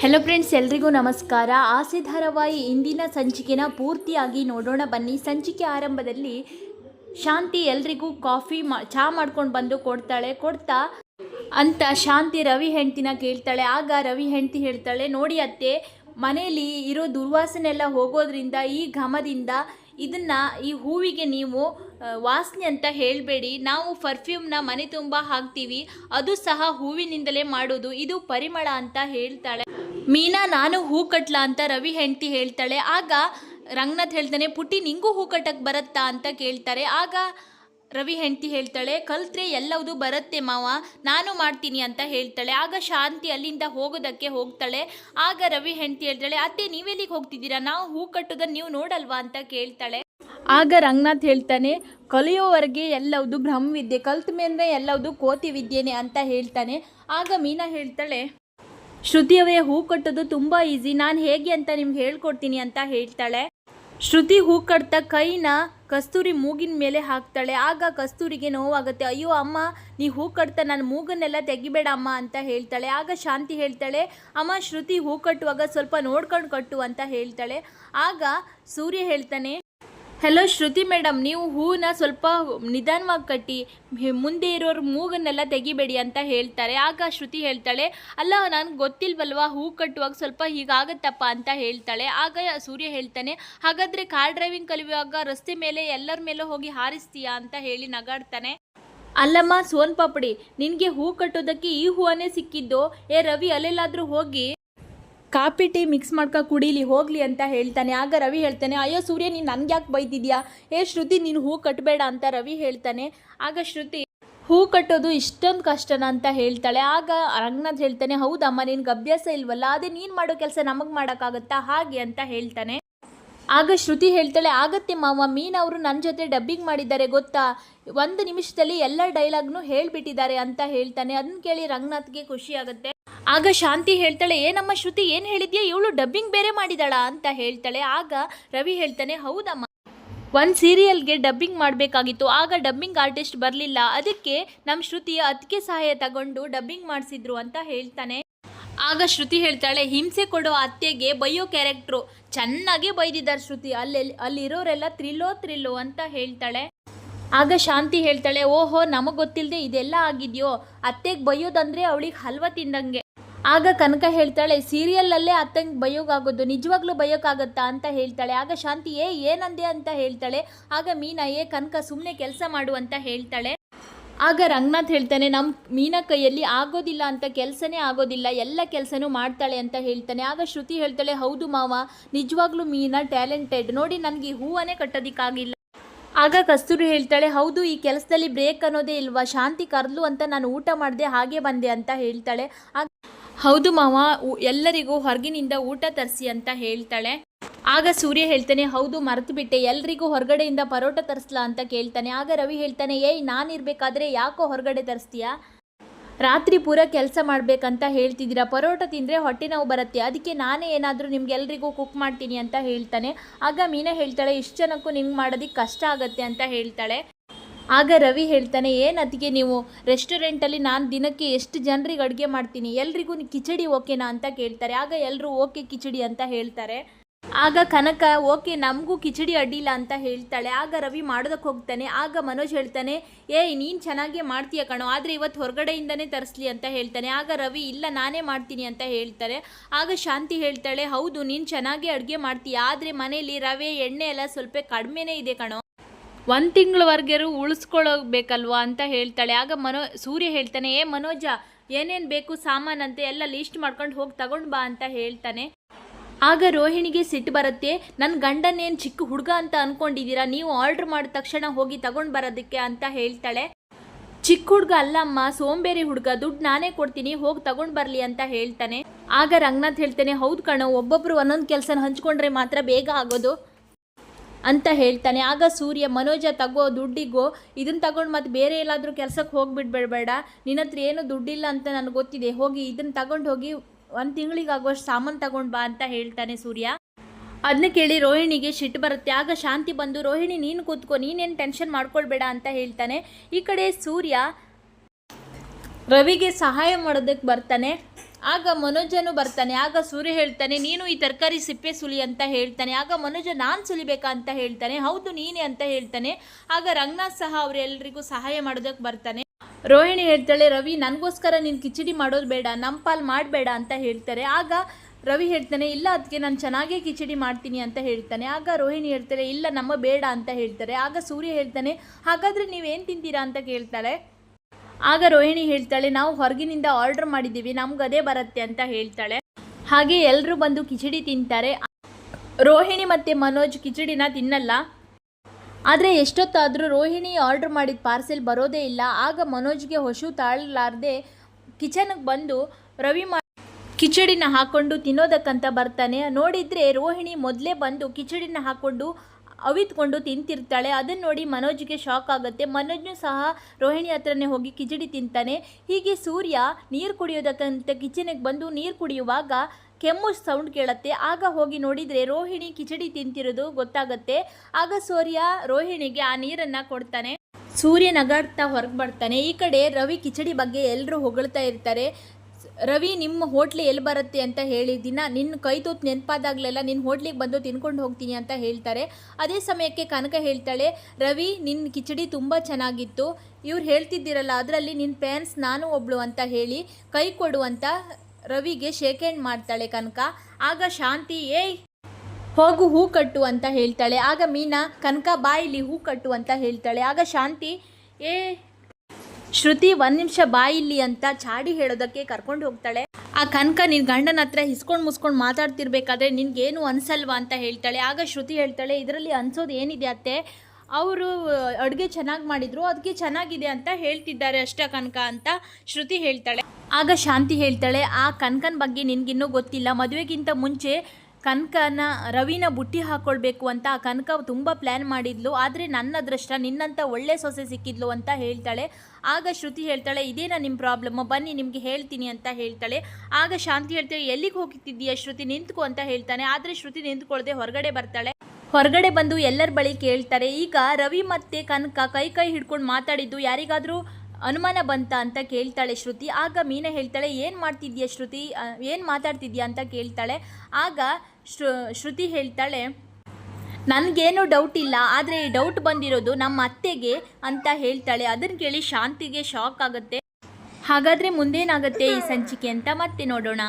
Hello friends ಎಲ್ರಿಗೂ ನಮಸ್ಕಾರ. ಆಸೆ ಧಾರಾವಾಹಿ ಇಂದಿನ ಸಂಚಿಕೆನ ಪೂರ್ತಿಯಾಗಿ ನೋಡೋಣ. ಬನ್ನಿ, ಸಂಚಿಕೆ ಆರಂಭದಲ್ಲಿ ಶಾಂತಿ ಎಲ್ರಿಗೂ ಕಾಫಿ ಮಾ ಚಹಾ ಮಾಡ್ಕೊಂಡು ಬಂದು ಕೊಡ್ತಾಳೆ. ಕೊಡ್ತಾ ಅಂತ ಶಾಂತಿ ರವಿ ಹೆಂಡ್ತಿನ ಕೇಳ್ತಾಳೆ. ಆಗ ರವಿ ಹೆಂಡ್ತಿ ಹೇಳ್ತಾಳೆ, ನೋಡಿ ಅತ್ತೆ ಮನೆಯಲ್ಲಿ ಇರೋ ದುರ್ವಾಸನೆಲ್ಲ ಹೋಗೋದ್ರಿಂದ, ಈ ಘಮದಿಂದ ಇದನ್ನು, ಈ ಹೂವಿಗೆ ನೀವು ವಾಸನೆ ಅಂತ ಹೇಳಬೇಡಿ. ನಾವು ಪರ್ಫ್ಯೂಮ್ನ ಮನೆ ತುಂಬ ಹಾಕ್ತೀವಿ. ಅದು ಸಹ ಹೂವಿನಿಂದಲೇ ಮಾಡೋದು. ಇದು ಪರಿಮಳ ಅಂತ ಹೇಳ್ತಾಳೆ. ಮೀನಾ, ನಾನು ಹೂ ಕಟ್ಲಾ ಅಂತ ರವಿ ಹೆಂಡತಿ ಹೇಳ್ತಾಳೆ. ಆಗ ರಂಗನಾಥ್ ಹೇಳ್ತಾನೆ, ಪುಟ್ಟಿ, ನಿಂಗೂ ಹೂ ಕಟ್ಟಕ್ಕೆ ಬರುತ್ತಾ ಅಂತ ಕೇಳ್ತಾರೆ. ಆಗ ರವಿ ಹೆಂಡತಿ ಹೇಳ್ತಾಳೆ, ಕಲ್ತ್ರೆ ಎಲ್ಲವುದು ಬರುತ್ತೆ ಮಾವ, ನಾನು ಮಾಡ್ತೀನಿ ಅಂತ ಹೇಳ್ತಾಳೆ. ಆಗ ಶಾಂತಿ ಅಲ್ಲಿಂದ ಹೋಗೋದಕ್ಕೆ ಹೋಗ್ತಾಳೆ. ಆಗ ರವಿ ಹೆಂಡತಿ ಹೇಳ್ತಾಳೆ, ಅತ್ತೆ, ನೀವೆಲ್ಲಿಗೆ ಹೋಗ್ತಿದ್ದೀರಾ? ನಾವು ಹೂ ಕಟ್ಟೋದನ್ನ ನೀವು ನೋಡಲ್ವಾ? ಅಂತ ಕೇಳ್ತಾಳೆ. ಆಗ ರಂಗನಾಥ್ ಹೇಳ್ತಾನೆ, ಕಲಿಯೋವರೆಗೆ ಎಲ್ಲವುದು ಬ್ರಹ್ಮವಿದ್ಯೆ ಕಲ್ತ ಮೇಲೆ ಎಲ್ಲವುದು ಕೋತಿ ವಿದ್ಯೆನೆ ಅಂತ ಹೇಳ್ತಾನೆ. ಆಗ ಮೀನಾ ಹೇಳ್ತಾಳೆ ಶ್ರುತಿಯವೇ ಹೂ ಕಟ್ಟೋದು ತುಂಬ ಈಸಿ ನಾನು ಹೇಗೆ ಅಂತ ನಿಮ್ಗೆ ಹೇಳ್ಕೊಡ್ತೀನಿ ಅಂತ ಹೇಳ್ತಾಳೆ. ಶ್ರುತಿ ಹೂ ಕಟ್ತಾ ಕೈನ ಕಸ್ತೂರಿ ಮೂಗಿನ ಮೇಲೆ ಹಾಕ್ತಾಳೆ. ಆಗ ಕಸ್ತೂರಿಗೆ ನೋವಾಗುತ್ತೆ. ಅಯ್ಯೋ ಅಮ್ಮ, ನೀ ಹೂ ಕಟ್ತಾ ನಾನು ಮೂಗನ್ನೆಲ್ಲ ತೆಗಿಬೇಡ ಅಮ್ಮ ಅಂತ ಹೇಳ್ತಾಳೆ. ಆಗ ಶಾಂತಿ ಹೇಳ್ತಾಳೆ, ಅಮ್ಮ, ಶ್ರುತಿ ಹೂ ಕಟ್ಟುವಾಗ ಸ್ವಲ್ಪ ನೋಡ್ಕೊಂಡು ಕಟ್ಟು ಅಂತ ಹೇಳ್ತಾಳೆ. ಆಗ ಸೂರ್ಯ ಹೇಳ್ತಾನೆ ಹಲೋ ಶ್ರುತಿ ಮೇಡಮ್ ನೀವು ಹೂವನ್ನ ಸ್ವಲ್ಪ ನಿಧಾನವಾಗಿ ಕಟ್ಟಿ ಮುಂದೆ ಇರೋರ ಮೂಗನ್ನೆಲ್ಲ ತೆಗಿಬೇಡಿ ಅಂತ ಹೇಳ್ತಾರೆ. ಆಗ ಶ್ರುತಿ ಹೇಳ್ತಾಳೆ, ಅಲ್ಲ ನನಗೆ ಗೊತ್ತಿಲ್ವಲ್ವಾ, ಹೂ ಕಟ್ಟುವಾಗ ಸ್ವಲ್ಪ ಹೀಗಾಗತ್ತಪ್ಪ ಅಂತ ಹೇಳ್ತಾಳೆ. ಆಗ ಸೂರ್ಯ ಹೇಳ್ತಾನೆ, ಹಾಗಾದರೆ ಕಾರ್ ಡ್ರೈವಿಂಗ್ ಕಲಿಯುವಾಗ ರಸ್ತೆ ಮೇಲೆ ಎಲ್ಲರ ಮೇಲೆ ಹೋಗಿ ಹಾರಿಸ್ತೀಯಾ ಅಂತ ಹೇಳಿ ನಗಾಡ್ತಾನೆ. ಅಲ್ಲಮ್ಮ, ಸೋನ್ ಪಾಪಡಿ, ನಿನಗೆ ಹೂ ಕಟ್ಟೋದಕ್ಕೆ ಈ ಹೂವನೇ ಸಿಕ್ಕಿದ್ದು? ಏ, ರವಿ, ಅಲ್ಲೆಲ್ಲಾದರೂ ಹೋಗಿ ಕಾಪಿ ಟೀ ಮಿಕ್ಸ್ ಮಾಡ್ಕೊ ಕುಡೀಲಿ, ಹೋಗ್ಲಿ ಅಂತ ಹೇಳ್ತಾನೆ. ಆಗ ರವಿ ಹೇಳ್ತಾನೆ, ಅಯ್ಯೋ ಸೂರ್ಯ, ನೀನು ನನಗೆ ಯಾಕೆ ಬೈತಿದ್ಯಾ ಏ ಶ್ರುತಿ, ನೀನು ಹೂ ಕಟ್ಟಬೇಡ ಅಂತ ರವಿ ಹೇಳ್ತಾನೆ. ಆಗ ಶ್ರುತಿ, ಹೂ ಕಟ್ಟೋದು ಇಷ್ಟೊಂದು ಕಷ್ಟನ? ಅಂತ ಹೇಳ್ತಾಳೆ. ಆಗ ರಂಗನಾಥ್ ಹೇಳ್ತಾನೆ, ಹೌದಮ್ಮ, ನಿನ್ಗೆ ಅಭ್ಯಾಸ ಇಲ್ವಲ್ಲ? ಅದೇ ನೀನು ಮಾಡೋ ಕೆಲಸ ನಮಗೆ ಮಾಡೋಕ್ಕಾಗತ್ತಾ? ಹಾಗೆ ಅಂತ ಹೇಳ್ತಾನೆ. ಆಗ ಶ್ರುತಿ ಹೇಳ್ತಾಳೆ, ಆಗತ್ತೆ ಮಾವ, ಮೀನ್ ಅವರು ನನ್ನ ಜೊತೆ ಡಬ್ಬಿಂಗ್ ಮಾಡಿದ್ದಾರೆ, ಗೊತ್ತಾ? ಒಂದು ನಿಮಿಷದಲ್ಲಿ ಎಲ್ಲ ಡೈಲಾಗ್ನು ಹೇಳಿಬಿಟ್ಟಿದ್ದಾರೆ ಅಂತ ಹೇಳ್ತಾನೆ. ಅದನ್ನ ಕೇಳಿ ರಂಗನಾಥ್ಗೆ ಖುಷಿ ಆಗುತ್ತೆ. ಆಗ ಶಾಂತಿ ಹೇಳ್ತಾಳೆ ಏನಮ್ಮ ಶ್ರುತಿ, ಏನು ಹೇಳಿದ್ಯಾ? ಇವಳು ಡಬ್ಬಿಂಗ್ ಬೇರೆ ಮಾಡಿದಾಳ ಅಂತ ಹೇಳ್ತಾಳೆ. ಆಗ ರವಿ ಹೇಳ್ತಾನೆ, ಹೌದಮ್ಮ, ಒಂದು ಸೀರಿಯಲ್ಗೆ ಡಬ್ಬಿಂಗ್ ಮಾಡಬೇಕಾಗಿತ್ತು. ಆಗ ಡಬ್ಬಿಂಗ್ ಆರ್ಟಿಸ್ಟ್ ಬರಲಿಲ್ಲ. ಅದಕ್ಕೆ ನಮ್ಮ ಶ್ರುತಿಯ ಅದಕ್ಕೆ ಸಹಾಯ ತಗೊಂಡು ಡಬ್ಬಿಂಗ್ ಮಾಡಿಸಿದ್ರು ಅಂತ ಹೇಳ್ತಾನೆ. ಆಗ ಶ್ರುತಿ ಹೇಳ್ತಾಳೆ, ಹಿಂಸೆ ಕೊಡೋ ಅತ್ತೆಗೆ ಬೈಯೋ ಕ್ಯಾರೆಕ್ಟ್ರು ಚೆನ್ನಾಗಿ ಬೈದಿದ್ದಾರೆ ಶ್ರುತಿ. ಅಲ್ಲಿ ಅಲ್ಲಿರೋರೆಲ್ಲ ತ್ರಿಲ್ಲೋ ತ್ರಿಲ್ಲೋ ಅಂತ ಹೇಳ್ತಾಳೆ. ಆಗ ಶಾಂತಿ ಹೇಳ್ತಾಳೆ, ಓಹೋ, ನಮಗೆ ಗೊತ್ತಿಲ್ಲದೆ ಇದೆಲ್ಲ ಆಗಿದೆಯೋ? ಅತ್ತೆಗೆ ಬೈಯೋದಂದರೆ ಅವಳಿಗೆ ಹಲ್ವ ತಿಂದಂಗೆ. ಆಗ ಕನಕ ಹೇಳ್ತಾಳೆ, ಸೀರಿಯಲ್ಲಲ್ಲೇ ಅತ್ತಂಗೆ ಬಯೋಗಾಗೋದು ನಿಜವಾಗ್ಲೂ ಬಯೋಕ್ಕಾಗತ್ತಾ ಅಂತ ಹೇಳ್ತಾಳೆ. ಆಗ ಶಾಂತಿ ಏ ಏನಂದೆ? ಅಂತ ಹೇಳ್ತಾಳೆ. ಆಗ ಮೀನಾ ಏ ಕನಕ ಸುಮ್ಮನೆ ಕೆಲಸ ಮಾಡು ಅಂತ ಹೇಳ್ತಾಳೆ. ಆಗ ರಂಗನಾಥ್ ಹೇಳ್ತಾನೆ ನಮ್ಮ ಮೀನ ಕೈಯಲ್ಲಿ ಆಗೋದಿಲ್ಲ ಅಂತ, ಕೆಲಸನೇ ಆಗೋದಿಲ್ಲ, ಎಲ್ಲ ಕೆಲಸನೂ ಮಾಡ್ತಾಳೆ ಅಂತ ಹೇಳ್ತಾನೆ. ಆಗ ಶ್ರುತಿ ಹೇಳ್ತಾಳೆ, ಹೌದು ಮಾವ, ನಿಜವಾಗ್ಲೂ ಮೀನಾ ಟ್ಯಾಲೆಂಟೆಡ್, ನೋಡಿ ನನಗೆ ಈ ಹೂವನ್ನೇ ಕಟ್ಟೋದಿಕ್ಕಾಗಿಲ್ಲ. ಆಗ ಕಸ್ತೂರಿ ಹೇಳ್ತಾಳೆ, ಹೌದು, ಈ ಕೆಲಸದಲ್ಲಿ ಬ್ರೇಕ್ ಅನ್ನೋದೇ ಇಲ್ವಾ? ಶಾಂತಿ ಕರ್ಲು ಅಂತ ನಾನು ಊಟ ಮಾಡಿದೆ, ಹಾಗೆ ಬಂದೆ ಅಂತ ಹೇಳ್ತಾಳೆ. ಆಗ ಹೌದು ಮಾವ ಎಲ್ಲರಿಗೂ ಹೊರಗಿನಿಂದ ಊಟ ತರಿಸಿ ಅಂತ ಹೇಳ್ತಾಳೆ. ಆಗ ಸೂರ್ಯ ಹೇಳ್ತಾನೆ, ಹೌದು ಮರೆತು ಬಿಟ್ಟೆ, ಎಲ್ರಿಗೂ ಹೊರಗಡೆಯಿಂದ ಪರೋಟ ತರಿಸ್ಲಾ ಅಂತ ಕೇಳ್ತಾನೆ. ಆಗ ರವಿ ಹೇಳ್ತಾನೆ, ಏಯ್, ನಾನಿರ್ಬೇಕಾದ್ರೆ ಯಾಕೋ ಹೊರಗಡೆ ತರಿಸ್ತೀಯಾ? ರಾತ್ರಿ ಪೂರ ಕೆಲಸ ಮಾಡ್ಬೇಕಂತ ಹೇಳ್ತಿದ್ದೀರಾ? ಪರೋಟ ತಿಂದರೆ ಹೊಟ್ಟೆ ನೋವು ಬರುತ್ತೆ. ಅದಕ್ಕೆ ನಾನೇ ಏನಾದರೂ ನಿಮ್ಗೆಲ್ರಿಗೂ ಕುಕ್ ಮಾಡ್ತೀನಿ ಅಂತ ಹೇಳ್ತಾನೆ. ಆಗ ಮೀನಾ ಹೇಳ್ತಾಳೆ, ಇಷ್ಟು ಜನಕ್ಕೂ ನಿಮ್ಗೆ ಮಾಡೋದಕ್ಕೆ ಕಷ್ಟ ಆಗುತ್ತೆ ಅಂತ ಹೇಳ್ತಾಳೆ. ಆಗ ರವಿ ಹೇಳ್ತಾನೆ, ಏನು ಅದಕ್ಕೆ ನೀವು? ರೆಸ್ಟೋರೆಂಟಲ್ಲಿ ನಾನು ದಿನಕ್ಕೆ ಎಷ್ಟು ಜನರಿಗೆ ಅಡುಗೆ ಮಾಡ್ತೀನಿ? ಎಲ್ರಿಗೂ ಕಿಚಡಿ ಓಕೆನಾ ಅಂತ ಕೇಳ್ತಾರೆ. ಆಗ ಎಲ್ಲರೂ ಓಕೆ ಕಿಚಡಿ ಅಂತ ಹೇಳ್ತಾರೆ. ಆಗ ಕನಕ, ಓಕೆ, ನಮಗೂ ಕಿಚಡಿ ಅಡ್ಡಿಲ್ಲ ಅಂತ ಹೇಳ್ತಾಳೆ. ಆಗ ರವಿ ಮಾಡೋದಕ್ಕೆ ಹೋಗ್ತಾನೆ. ಆಗ ಮನೋಜ್ ಹೇಳ್ತಾನೆ, ಏಯ್, ನೀನು ಚೆನ್ನಾಗೇ ಮಾಡ್ತೀಯ ಕಣೋ. ಆದರೆ ಇವತ್ತು ಹೊರಗಡೆಯಿಂದನೇ ತರಿಸ್ಲಿ ಅಂತ ಹೇಳ್ತಾನೆ. ಆಗ ರವಿ, ಇಲ್ಲ, ನಾನೇ ಮಾಡ್ತೀನಿ ಅಂತ ಹೇಳ್ತಾರೆ. ಆಗ ಶಾಂತಿ ಹೇಳ್ತಾಳೆ, ಹೌದು, ನೀನು ಚೆನ್ನಾಗೇ ಅಡುಗೆ ಮಾಡ್ತೀಯ. ಆದರೆ ಮನೆಯಲ್ಲಿ ರವೆ, ಎಣ್ಣೆ ಎಲ್ಲ ಸ್ವಲ್ಪ ಕಡಿಮೆನೇ ಇದೆ ಕಣೋ. ಒಂದು ತಿಂಗಳವರೆಗೂ ಉಳಿಸ್ಕೊಳ್ಳೋಗ್ಬೇಕಲ್ವಾ ಅಂತ ಹೇಳ್ತಾಳೆ. ಆಗ ಮನೋ, ಸೂರ್ಯ ಹೇಳ್ತಾನೆ, ಏ ಮನೋಜ, ಏನೇನು ಬೇಕು ಸಾಮಾನಂತೆ ಎಲ್ಲ ಲಿಸ್ಟ್ ಮಾಡ್ಕೊಂಡು ಹೋಗಿ ತಗೊಂಡು ಬಾ ಅಂತ ಹೇಳ್ತಾನೆ. ಆಗ ರೋಹಿಣಿಗೆ ಸಿಟ್ಟು ಬರುತ್ತೆ ನನ್ನ ಗಂಡನೇನು ಚಿಕ್ಕ ಹುಡುಗ ಅಂತ ಅನ್ಕೊಂಡಿದ್ದೀರಾ ನೀವು ಆರ್ಡ್ರ್ ಮಾಡಿದ ತಕ್ಷಣ ಹೋಗಿ ತಗೊಂಡು ಬರೋದಕ್ಕೆ ಅಂತ ಹೇಳ್ತಾಳೆ. ಚಿಕ್ಕ ಹುಡುಗ ಅಲ್ಲಮ್ಮ ಸೋಂಬೇರಿ ಹುಡುಗ, ದುಡ್ಡು ನಾನೇ ಕೊಡ್ತೀನಿ, ಹೋಗಿ ತಗೊಂಡು ಬರಲಿ ಅಂತ ಹೇಳ್ತಾನೆ. ಆಗ ರಂಗನಾಥ್ ಹೇಳ್ತಾನೆ, ಹೌದು ಕಣೋ, ಒಬ್ಬೊಬ್ರು ಒಂದೊಂದು ಕೆಲಸನ ಹಂಚ್ಕೊಂಡ್ರೆ ಮಾತ್ರ ಬೇಗ ಆಗೋದು. ಅಂತ ಹೇಳ್ತಾನೆ. ಆಗ ಸೂರ್ಯ, ಮನೋಜ, ತಗೋ, ದುಡ್ಡಿಗೋ ಇದನ್ನ ತಗೊಂಡು ಮತ್ತೆ ಬೇರೆ ಎಲ್ಲಾದರೂ ಕೆಲಸಕ್ಕೆ ಹೋಗ್ಬಿಡ್ಬೇಡ ನಿನ್ನ ಹತ್ರ ಏನು ದುಡ್ಡಿಲ್ಲ ಅಂತ ನನಗೆ ಗೊತ್ತಿದೆ. ಹೋಗಿ ಇದನ್ನ ತಗೊಂಡು ಹೋಗಿ ಒಂದು ತಿಂಗಳಿಗಾಗುವಷ್ಟು ಸಾಮಾನು ತಗೊಂಡು ಬಾ ಅಂತ ಹೇಳ್ತಾನೆ ಸೂರ್ಯ. ಅದನ್ನ ಕೇಳಿ ರೋಹಿಣಿಗೆ ಶಿಟ್ ಬರುತ್ತೆ. ಆಗ ಶಾಂತಿ ಬಂದು, ರೋಹಿಣಿ, ನೀನು ಕೂತ್ಕೋ, ನೀನೇನು ಟೆನ್ಷನ್ ಮಾಡ್ಕೊಳ್ಬೇಡ ಅಂತ ಹೇಳ್ತಾನೆ. ಈ ಕಡೆ ಸೂರ್ಯ ರವಿಗೆ ಸಹಾಯ ಮಾಡೋದಕ್ಕೆ ಬರ್ತಾನೆ. ಆಗ ಮನೋಜನು ಬರ್ತಾನೆ, ಆಗ ಸೂರ್ಯ ಹೇಳ್ತಾನೆ, ನೀನು ಈ ತರಕಾರಿ ಸಿಪ್ಪೆ ಸುಲಿ ಅಂತ ಹೇಳ್ತಾನೆ, ಆಗ ಮನೋಜ ನಾನು ಸುಲಿಬೇಕಾ ಅಂತ ಹೇಳ್ತಾನೆ, ಹೌದು ನೀನೇ ಅಂತ ಹೇಳ್ತಾನೆ, ಆಗ ರಂಗನಾಥ್ ಸಹ ಅವರೆಲ್ಲರಿಗೂ ಸಹಾಯ ಮಾಡೋದಕ್ಕೆ ಬರ್ತಾನೆ. ರೋಹಿಣಿ ಹೇಳ್ತಾಳೆ, ರವಿ, ನನಗೋಸ್ಕರ ನೀನು ಕಿಚಡಿ ಮಾಡೋದು ಬೇಡ ನಮ್ಮ ಪಾಲ್ ಮಾಡಬೇಡ ಅಂತ ಹೇಳ್ತಾರೆ, ಆಗ ರವಿ ಹೇಳ್ತಾನೆ, ಇಲ್ಲ ಅದಕ್ಕೆ ನಾನು ಚೆನ್ನಾಗೇ ಕಿಚಡಿ ಮಾಡ್ತೀನಿ ಅಂತ ಹೇಳ್ತಾನೆ, ಆಗ ರೋಹಿಣಿ ಹೇಳ್ತಾಳೆ, ಇಲ್ಲ, ನಮ್ಮ ಬೇಡ ಅಂತ ಹೇಳ್ತಾರೆ, ಆಗ ಸೂರ್ಯ ಹೇಳ್ತಾನೆ, ಹಾಗಾದರೆ ನೀವೇನು ತಿಂತೀರಾ? ಅಂತ ಕೇಳ್ತಾಳೆ. ಆಗ ರೋಹಿಣಿ ಹೇಳ್ತಾಳೆ, ನಾವು ಹೊರಗಿನಿಂದ ಆರ್ಡರ್ ಮಾಡಿದ್ದೀವಿ, ನಮ್ಗೆ ಅದೇ ಬರುತ್ತೆ ಅಂತ ಹೇಳ್ತಾಳೆ. ಹಾಗೆ ಎಲ್ಲರೂ ಬಂದು ಕಿಚಡಿ ತಿಂತಾರೆ. ರೋಹಿಣಿ ಮತ್ತು ಮನೋಜ್ ಕಿಚಡಿನ ತಿನ್ನಲ್ಲ. ಆದರೆ ಎಷ್ಟೊತ್ತಾದರೂ ರೋಹಿಣಿ ಆರ್ಡರ್ ಮಾಡಿದ ಪಾರ್ಸೆಲ್ ಬರೋದೇ ಇಲ್ಲ. ಆಗ ಮನೋಜ್ಗೆ ಹೊಸು ತಾಳಲಾರದೆ ಕಿಚನ್ಗೆ ಬಂದು ರವಿ ಮಾ ಕಿಚಡಿನ ಹಾಕ್ಕೊಂಡು ತಿನ್ನೋದಕ್ಕಂತ ಬರ್ತಾನೆ. ನೋಡಿದರೆ ರೋಹಿಣಿ ಮೊದಲೇ ಬಂದು ಕಿಚಡಿನ ಹಾಕ್ಕೊಂಡು ಅವಿತ್ಕೊಂಡು ತಿಂತಿರ್ತಾಳೆ. ಅದನ್ನು ನೋಡಿ ಮನೋಜ್ಗೆ ಶಾಕ್ ಆಗುತ್ತೆ. ಮನೋಜ್ನೂ ಸಹ ರೋಹಿಣಿ ಹತ್ರನೇ ಹೋಗಿ ಕಿಚಡಿ ತಿಂತಾನೆ. ಹೀಗೆ ಸೂರ್ಯ ನೀರು ಕುಡಿಯೋದಕ್ಕಂತ ಕಿಚನಿಗೆ ಬಂದು ನೀರು ಕುಡಿಯುವಾಗ ಕೆಮ್ಮು ಸೌಂಡ್ ಕೇಳುತ್ತೆ. ಆಗ ಹೋಗಿ ನೋಡಿದರೆ ರೋಹಿಣಿ ಕಿಚಡಿ ತಿಂತಿರೋದು ಗೊತ್ತಾಗುತ್ತೆ. ಆಗ ಸೂರ್ಯ ರೋಹಿಣಿಗೆ ಆ ನೀರನ್ನು ಕೊಡ್ತಾನೆ. ಸೂರ್ಯ ನಗಾಡ್ತಾ ಹೊರಗೆ ಬರ್ತಾನೆ. ಈ ಕಡೆ ರವಿ ಕಿಚಡಿ ಬಗ್ಗೆ ಎಲ್ಲರೂ ಹೊಗಳ್ತಾ ಇರ್ತಾರೆ. ರವಿ, ನಿಮ್ಮ ಹೋಟ್ಲ್ ಎಲ್ಲಿ ಬರುತ್ತೆ ಅಂತ ಹೇಳಿ, ದಿನ ನಿನ್ನ ಕೈ ತೂತು ನೆನಪಾದಾಗಲೆಲ್ಲ ನಿನ್ನ ಹೋಟ್ಲಿಗೆ ಬಂದು ತಿನ್ಕೊಂಡು ಹೋಗ್ತೀನಿ ಅಂತ ಹೇಳ್ತಾರೆ. ಅದೇ ಸಮಯಕ್ಕೆ ಕನಕ ಹೇಳ್ತಾಳೆ, ರವಿ, ನಿನ್ನ ಕಿಚಡಿ ತುಂಬ ಚೆನ್ನಾಗಿತ್ತು. ಇವ್ರು ಹೇಳ್ತಿದ್ದೀರಲ್ಲ, ಅದರಲ್ಲಿ ನಿನ್ನ ಪ್ಯಾನ್ಸ್ ನಾನು ಒಬ್ಳು ಅಂತ ಹೇಳಿ ಕೈ ಕೊಡುವಂತ ರವಿಗೆ ಶೇಕ್ ಹ್ಯಾಂಡ್ ಮಾಡ್ತಾಳೆ ಕನಕ. ಆಗ ಶಾಂತಿ, ಏಯ್, ಹೋಗು, ಹೂ ಕಟ್ಟು ಅಂತ ಹೇಳ್ತಾಳೆ. ಆಗ ಮೀನಾ, ಕನಕ ಬಾಯಿಲಿ ಹೂ ಕಟ್ಟು ಅಂತ ಹೇಳ್ತಾಳೆ. ಆಗ ಶಾಂತಿ, ಏ ಶ್ರುತಿ ಒಂದು ನಿಮಿಷ ಬಾಯಿಲ್ಲಿ ಅಂತ ಚಾಡಿ ಹೇಳೋದಕ್ಕೆ ಕರ್ಕೊಂಡು ಹೋಗ್ತಾಳೆ. ಆ ಕನಕ ನಿನ್ನ ಗಂಡನ ಹತ್ರ ಹಿಸ್ಕೊಂಡು ಮುಸ್ಕೊಂಡು ಮಾತಾಡ್ತಿರ್ಬೇಕಾದ್ರೆ ನಿನ್ಗೇನು ಅನ್ಸಲ್ವಾ ಅಂತ ಹೇಳ್ತಾಳೆ. ಆಗ ಶ್ರುತಿ ಹೇಳ್ತಾಳೆ, ಇದರಲ್ಲಿ ಅನ್ಸೋದು ಏನಿದೆ ಅತ್ತೆ? ಅವರು ಅಡುಗೆ ಚೆನ್ನಾಗಿ ಮಾಡಿದ್ರು ಅದಕ್ಕೆ ಚೆನ್ನಾಗಿದೆ ಅಂತ ಹೇಳ್ತಿದ್ದಾರೆ ಅಷ್ಟ ಕನಕ ಅಂತ ಶ್ರುತಿ ಹೇಳ್ತಾಳೆ. ಆಗ ಶಾಂತಿ ಹೇಳ್ತಾಳೆ, ಆ ಕನಕನ ಬಗ್ಗೆ ನಿನ್ಗಿನ್ನೂ ಗೊತ್ತಿಲ್ಲ. ಮದುವೆಗಿಂತ ಮುಂಚೆ ಕನಕನ ರವಿನ ಬುಟ್ಟಿ ಹಾಕೊಳ್ಬೇಕು ಅಂತ ಆ ಕನಕ ತುಂಬ ಪ್ಲ್ಯಾನ್ ಮಾಡಿದ್ಲು. ಆದರೆ ನನ್ನ ಅದೃಷ್ಟ ನಿನ್ನಂಥ ಒಳ್ಳೆ ಸೊಸೆ ಸಿಕ್ಕಿದ್ಲು ಅಂತ ಹೇಳ್ತಾಳೆ. ಆಗ ಶ್ರುತಿ ಹೇಳ್ತಾಳೆ, ಇದೇನಾ ನಿಮ್ಮ ಪ್ರಾಬ್ಲಮ್ಮು ಬನ್ನಿ, ನಿಮಗೆ ಹೇಳ್ತೀನಿ ಅಂತ ಹೇಳ್ತಾಳೆ. ಆಗ ಶಾಂತಿ ಹೇಳ್ತಾಳೆ, ಎಲ್ಲಿಗೆ ಹೋಗ್ತಿದ್ದೀಯ ಶ್ರುತಿ? ನಿಂತ್ಕೊ ಅಂತ ಹೇಳ್ತಾನೆ. ಆದರೆ ಶ್ರುತಿ ನಿಂತ್ಕೊಳ್ಳದೆ ಹೊರಗಡೆ ಬರ್ತಾಳೆ. ಹೊರಗಡೆ ಬಂದು ಎಲ್ಲರ ಬಳಿ ಕೇಳ್ತಾರೆ, ಈಗ ರವಿ ಮತ್ತೆ ಕನಕ ಕೈ ಕೈ ಹಿಡ್ಕೊಂಡು ಮಾತಾಡಿದ್ದು ಯಾರಿಗಾದರೂ ಅನುಮಾನ ಬಂತ ಅಂತ ಕೇಳ್ತಾಳೆ ಶ್ರುತಿ. ಆಗ ಮೀನ ಹೇಳ್ತಾಳೆ, ಏನು ಮಾಡ್ತಿದ್ಯಾ ಶ್ರುತಿ? ಏನು ಮಾತಾಡ್ತಿದ್ಯಾ ಅಂತ ಕೇಳ್ತಾಳೆ. ಆಗ ಶ್ರು, ಶ್ರುತಿ ಹೇಳ್ತಾಳೆ, ನನಗೇನು ಡೌಟ್ ಇಲ್ಲ, ಆದರೆ ಈ ಡೌಟ್ ಬಂದಿರೋದು ನಮ್ಮ ಅತ್ತೆಗೆ ಅಂತ ಹೇಳ್ತಾಳೆ. ಅದನ್ನು ಕೇಳಿ ಶಾಂತಿಗೆ ಶಾಕ್ ಆಗುತ್ತೆ. ಹಾಗಾದರೆ ಮುಂದೇನಾಗುತ್ತೆ ಈ ಸಂಚಿಕೆ ಅಂತ ಮತ್ತೆ ನೋಡೋಣ.